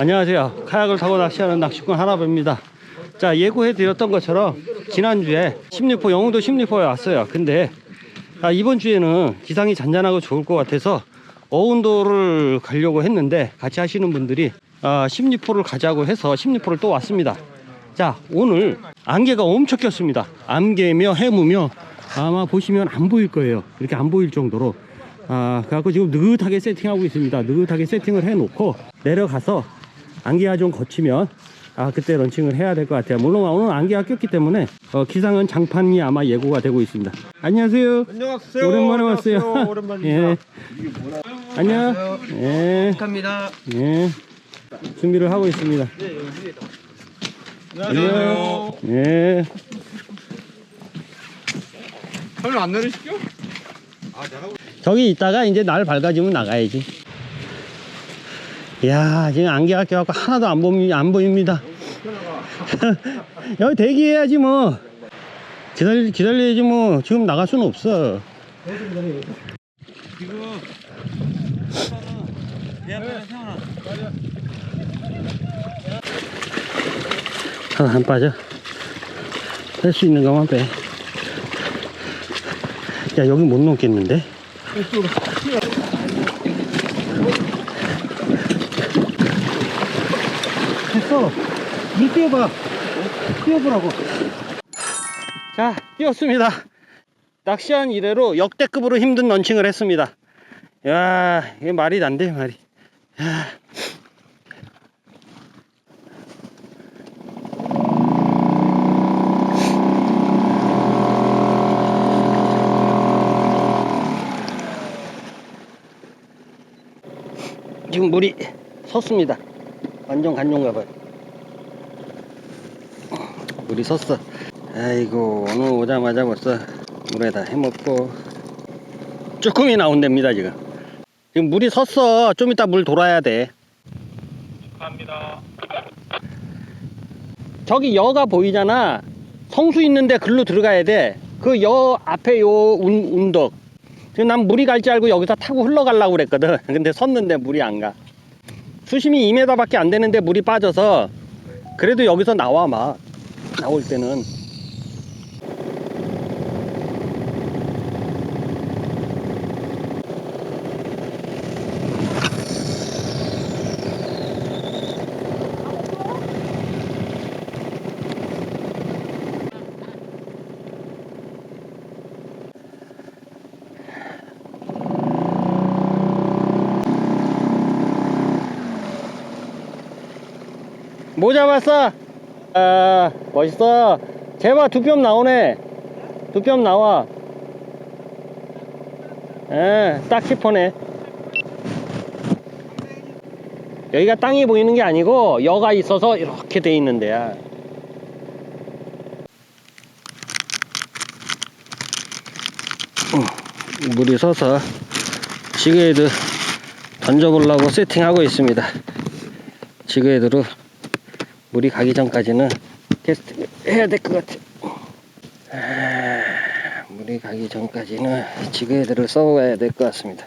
안녕하세요. 카약을 타고 낚시하는 낚시꾼 하나배입니다. 자, 예고해 드렸던 것처럼 지난주에 10리포, 영흥도 10리포에 왔어요. 근데 아, 이번 주에는 기상이 잔잔하고 좋을 것 같아서 어운도를 가려고 했는데 같이 하시는 분들이 아, 10리포를 가자고 해서 10리포를 또 왔습니다. 자, 오늘 안개가 엄청 꼈습니다. 안개며 해무며 아마 보시면 안 보일 거예요. 이렇게 안 보일 정도로. 아, 그래갖고 지금 느긋하게 세팅하고 있습니다. 느긋하게 세팅을 해놓고 내려가서 안개가 좀 거치면 아, 그때 런칭을 해야 될 것 같아요. 물론 오늘 안개가 꼈기 때문에 어, 기상은 장판이 아마 예고가 되고 있습니다. 안녕하세요. 안녕하세요. 오랜만에 왔어요. 안녕하세요. 오랜만입니다. 예. 안녕. 예. 감사합니다. 예. 준비를 하고 있습니다. 안녕하세요. 예. 설명 안 내리시죠? 저기 있다가 이제 날 밝아지면 나가야지. 이야, 지금 안개가 껴갖고 하나도 안, 보이, 안 보입니다. 여기 대기해야지 뭐. 기다리, 기다려야지 뭐. 지금 나갈 수는 없어. 하나 안 빠져. 뺄 수 있는 것만 빼. 야, 여기 못 넘겠는데? 됐어. 물 띄워봐. 띄워보라고. 자, 띄웠습니다. 낚시한 이래로 역대급으로 힘든 런칭을 했습니다. 야, 이게 말이 안 돼, 말이. 야. 지금 물이 섰습니다. 완전 간종가 봐요. 물이 섰어. 아이고 오늘 오자마자 벌써 물에다 해먹고 쭈꾸미 나온답니다 지금. 지금 물이 섰어. 좀 이따 물 돌아야 돼. 감사합니다. 저기 여가 보이잖아. 성수 있는데 글로 들어가야 돼. 그 여 앞에 요 운, 운덕. 지금 난 물이 갈줄 알고 여기서 타고 흘러가려고 그랬거든. 근데 섰는데 물이 안 가. 수심이 2m밖에 안 되는데 물이 빠져서 그래도 여기서 나와 막 나올 때는 뭐 잡았어? 아 멋있어. 제발 두뼘 나오네. 두뼘 나와. 에딱 싶어네 여기가 땅이 보이는 게 아니고 여가 있어서 이렇게 돼 있는 데야. 음, 물이 서서 지게헤드 던져보려고 세팅하고 있습니다. 지게헤드로 물이 가기 전까지는 테스트 해야 될 것 같아. 아, 물이 가기 전까지는 지그헤드를 써봐야 될 것 같습니다.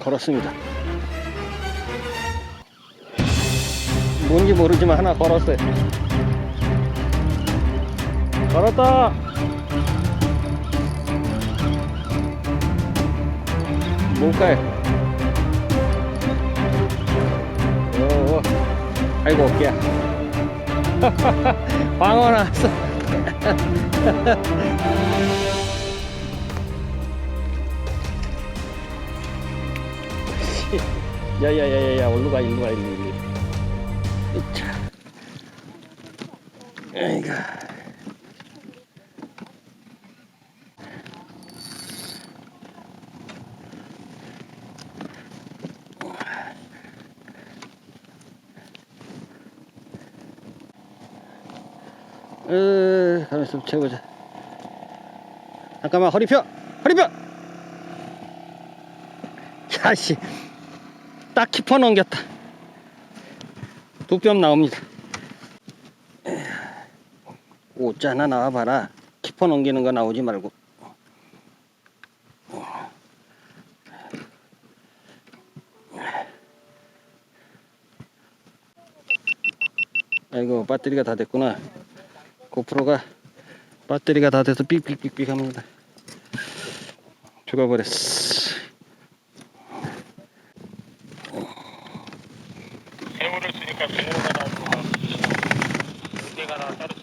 걸었습니다. 뭔지 모르지만 하나 걸었어요. 걸었다. 뭘까요? 오, 오. 아이고 어깨야. 광어 나왔어. 야야야야야 얼른 가 일로 가 일로 일로 이차 아이가 으 가면 좀 채우자. 잠깐만 허리 펴 허리 펴! 야씨. 딱 깊어 넘겼다. 두뼘 나옵니다. 오자 하나 나와봐라. 깊어 넘기는 거 나오지 말고. 아이고 배터리가 다 됐구나. 고프로가 배터리가 다 돼서 삑삑삑삑 합니다. 죽어버렸어. 새우를 쓰니까 새우가 나오고 무게가 하나 따로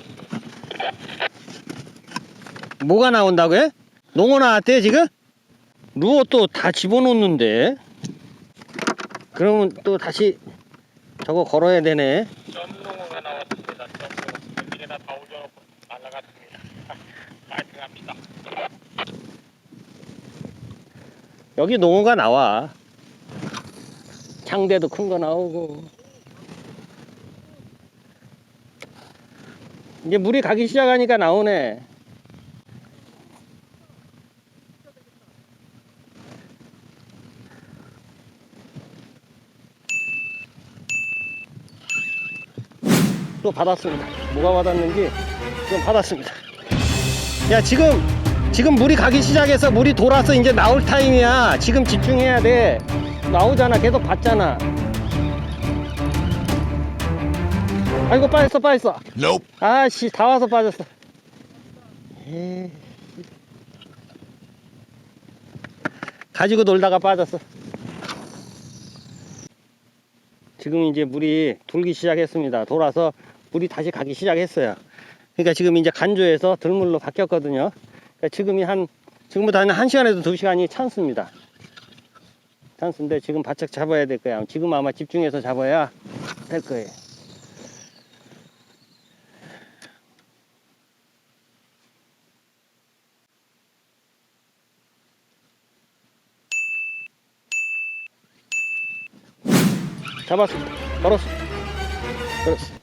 뭐가 나온다고요? 농어 나왔대 지금? 루어 또 다 집어넣는데 그러면 또 다시 저거 걸어야 되네 점농어가 나왔습니다. 점농어 다 올려놓고 날라갔습니다. 파이팅합니다. 여기 농어가 나와 창대도 큰 거 나오고 이제 물이 가기 시작하니까 나오네 또 받았습니다 뭐가 받았는지 좀 받았습니다 야 지금 지금 물이 가기 시작해서 물이 돌아서 이제 나올 타임이야. 지금 집중해야 돼. 나오잖아. 계속 봤잖아. 아이고 빠졌어 빠졌어. 아씨 다 와서 빠졌어. 에이. 가지고 놀다가 빠졌어. 지금 이제 물이 돌기 시작했습니다. 돌아서 물이 다시 가기 시작했어요. 그러니까 지금 이제 간조에서 들물로 바뀌었거든요. 그러니까 지금이 한 지금부터 한 1시간에서 2시간이 찬스입니다. 찬스인데 지금 바짝 잡아야 될 거야. 지금 아마 집중해서 잡아야 될 거예요. 잡았습니다. 걸었습니다. 걸었어.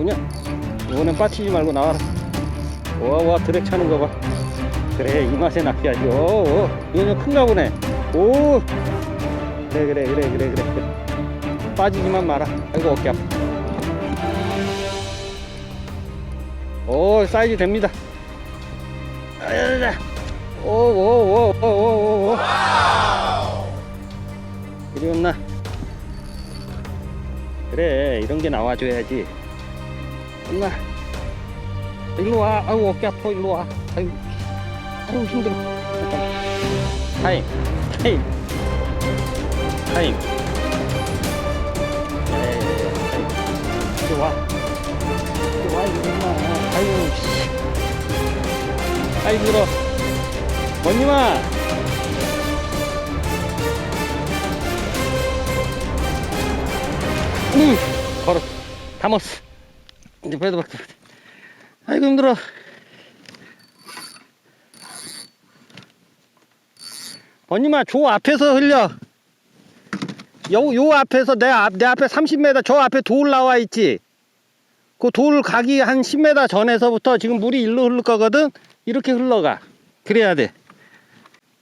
뭐냐? 이번엔 빠치지 말고 나와라. 와, 와, 드랙 차는 거 봐. 그래, 이 맛에 낚시하지. 오, 오, 이거 좀 큰가 보네. 오! 그래, 그래, 그래, 그래, 그래. 빠지지만 마라. 아이고, 어깨 아파. 오, 사이즈 됩니다. 아야야야. 오, 오, 오, 오, 오, 오, 오. 이리 온나? 그래, 이런 게 나와줘야지. 엄마 일로 와. 아유 어깨 아파. 일로 와. 아유 아유 힘들어. 잠깐 타임. 타임. 타임. 에이, 타임 이리 와. 이리 와 이리 와. 아유 씨 아이 들어. 언니마 응. 걸어. 담았어 이제 배도 박도 아이고 힘들어. 언니마 조 앞에서 흘려. 요, 요 앞에서 내, 앞, 내 앞에 30m 저 앞에 돌 나와 있지? 그 돌 가기 한 10m 전에서부터 지금 물이 일로 흐를 거거든? 이렇게 흘러가. 그래야 돼.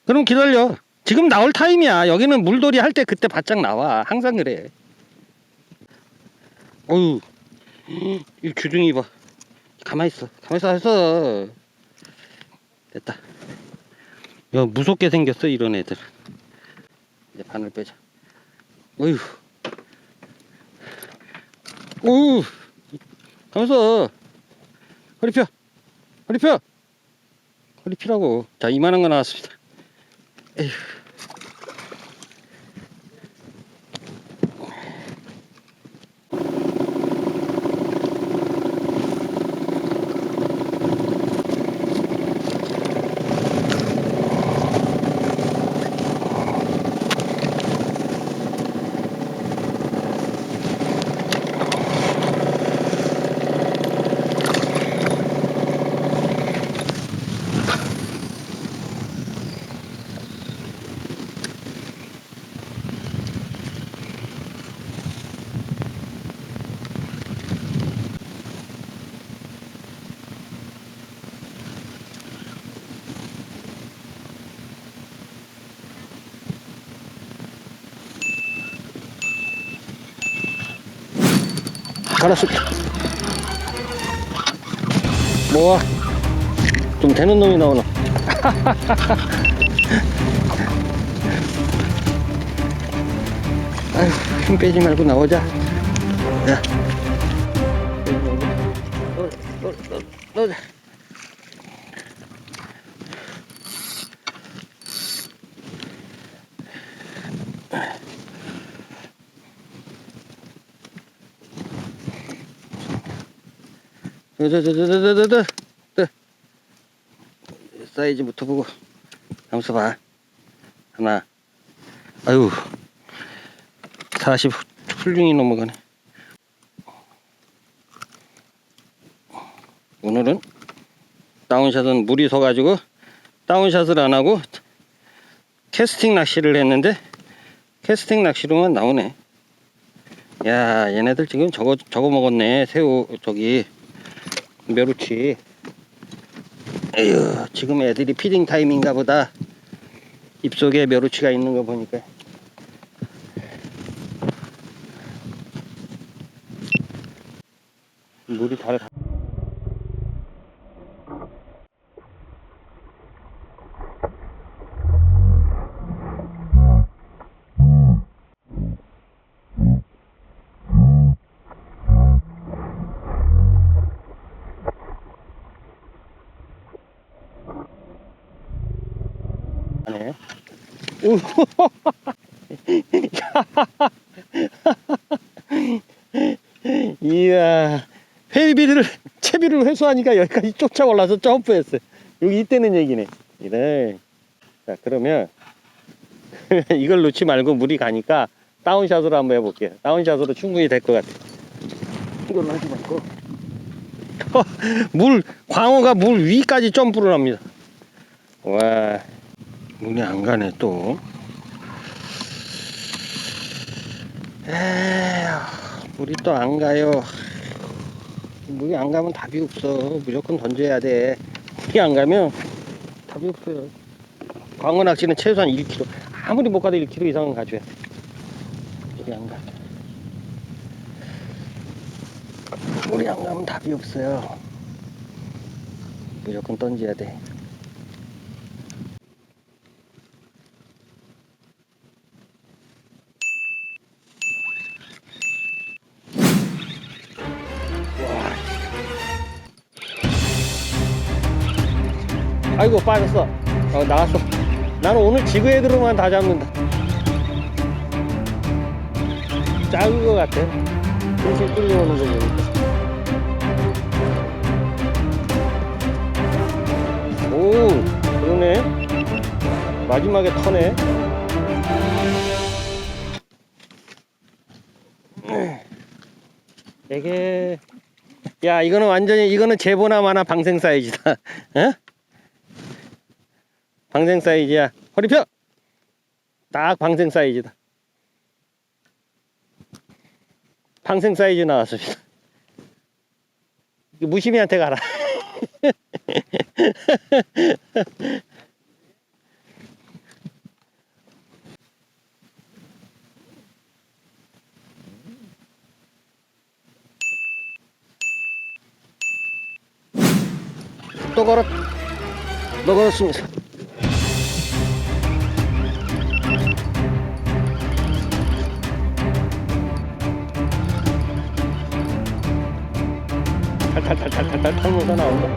그럼 기다려. 지금 나올 타임이야. 여기는 물돌이 할 때 그때 바짝 나와. 항상 그래. 어휴 이 규중이 봐. 가만히 있어. 가만히 있어. 했어. 됐다. 야, 무섭게 생겼어, 이런 애들. 이제 바늘 빼자. 어휴. 어휴. 가만히 있어. 허리 펴. 허리 펴. 허리 펴라고. 자, 이만한 거 나왔습니다. 에휴. 갈았습니다. 뭐야? 좀 되는 놈이 나오나? 아휴, 힘 빼지 말고 나오자. 야. 저, 저, 저, 저, 저, 저, 저, 저. 사이즈부터 보고. 함수 봐. 하나. 아유. 40 훌륭히 넘어가네. 오늘은 다운샷은 물이 서가지고 다운샷을 안 하고 캐스팅 낚시를 했는데 캐스팅 낚시로만 나오네. 야, 얘네들 지금 저거 저거 먹었네. 새우 저기 메루치. 에휴, 지금 애들이 피딩 타임인가 보다. 입속에 메루치가 있는 거 보니까. 물이 다르 이야, 회비를, 채비를 회수하니까 여기까지 쫓아 올라서 점프했어요. 여기 이때는 얘기네. 이래. 자, 그러면, 이걸 놓지 말고 물이 가니까 다운샷으로 한번 해볼게요. 다운샷으로 충분히 될 것 같아. 이걸로 하지 말고. 물, 광어가 물 위까지 점프를 합니다. 와, 물이 안 가네, 또. 에휴, 물이 또 안 가요. 물이 안 가면 답이 없어. 무조건 던져야 돼. 물이 안 가면 답이 없어요. 광어 낚시는 최소한 1kg. 아무리 못 가도 1kg 이상은 가줘야 돼. 물이 안 가. 물이 안 가면 답이 없어요. 무조건 던져야 돼. 아이고 빠졌어. 어, 나왔어. 나는 오늘 지그헤드로만 다 잡는다. 작은 거 같아. 슬슬 끌려오는 거 보니까. 오 그러네. 마지막에 터네. 되게 야 이거는 완전히 이거는 제보나 마나 방생 사이즈다. 어? 방생 사이즈야. 허리 펴! 딱 방생 사이즈다. 방생 사이즈 나왔습니다. 무심이한테 가라. 또 걸었, 또 걸었습니다. 탈탈탈탈탈 털면서 나온다.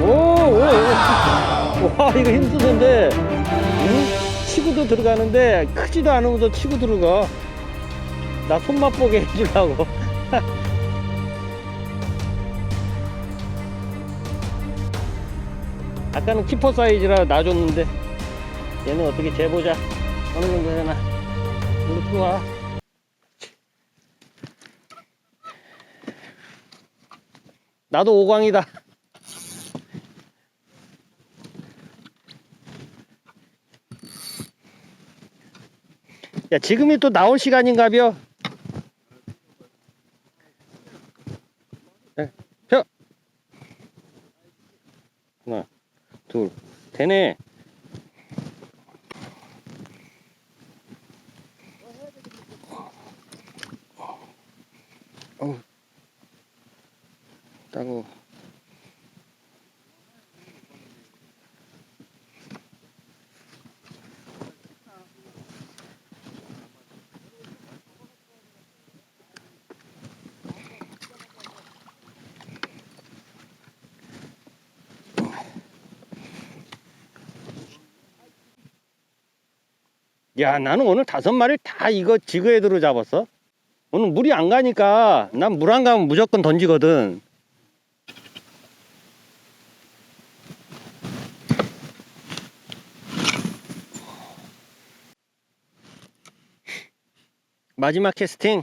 오, 오, 오. 와, 이거 힘쓰던데. 응? 치고도 들어가는데 크지도 않으면서 치고 들어가. 나 손맛 보게 해주려고. 아까는 키퍼 사이즈라 놔줬는데 얘는 어떻게 재보자. 어느 정도 되나. 들어와. 나도 오광이다. 야, 지금이 또 나올 시간인가벼? 네, 펴! 하나, 둘, 되네. 야, 나는 오늘 다섯 마리 다 이거 지그헤드로 잡았어. 오늘 물이 안 가니까 난 물 안 가면 무조건 던지거든. 마지막 캐스팅.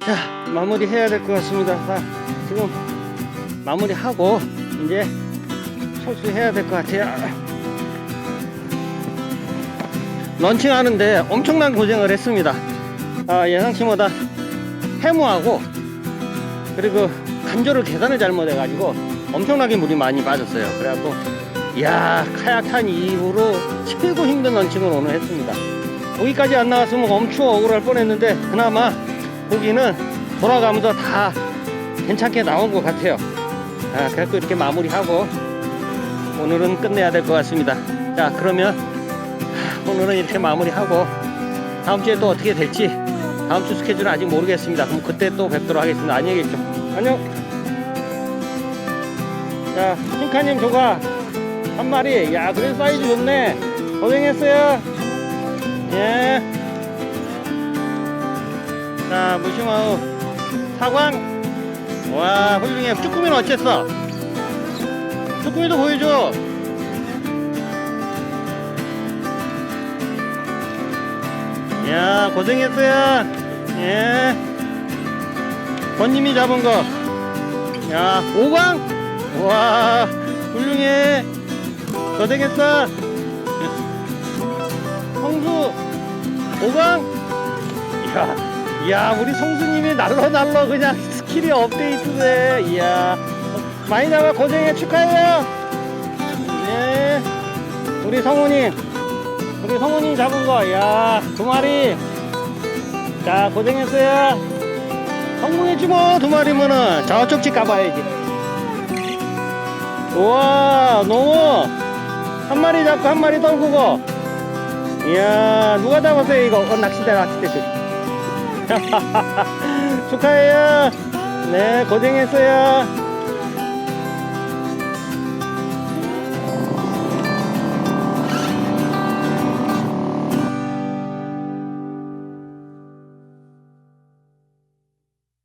자, 마무리 해야 될 것 같습니다. 자, 지금 마무리하고 이제 철수해야 될 것 같아요. 런칭하는데 엄청난 고생을 했습니다. 아, 예상치보다 해무하고 그리고 간조를 계산을 잘못해가지고 엄청나게 물이 많이 빠졌어요. 그래갖고 이야 카약 탄 이후로 최고 힘든 런칭을 오늘 했습니다. 고기까지 안 나왔으면 엄청 억울할 뻔했는데 그나마 고기는 돌아가면서 다 괜찮게 나온 것 같아요. 아, 그래갖고 이렇게 마무리하고 오늘은 끝내야 될 것 같습니다. 자, 그러면 오늘은 이렇게 마무리하고 다음 주에 또 어떻게 될지 다음 주 스케줄은 아직 모르겠습니다. 그럼 그때 또 뵙도록 하겠습니다. 안녕히 계십시오. 안녕. 자, 킹카님 조가 한 마리. 야, 그래 사이즈 좋네. 고생했어요. 예. 자, 무심하우 사광. 와, 훌륭해. 쭈꾸미는 어쨌어? 쭈꾸미도 보여줘. 야 고생했어요. 예. 번님이 잡은 거 야 오광? 와 훌륭해. 고생했어. 성수 오광? 이야 이야 우리 성수님이 날로 날로 그냥 스킬이 업데이트돼. 이야 많이 잡아. 고생해. 축하해요. 예 우리 성우님 우리 성우님 잡은 거, 야, 두 마리. 자, 고생했어요. 성공했지 뭐, 두 마리면은. 저쪽 집 가봐야지. 우와, 너무. 한 마리 잡고 한 마리 떨구고. 이야, 누가 잡았어요, 이거? 어, 낚싯대, 낚싯대. 축하해요. 네, 고생했어요.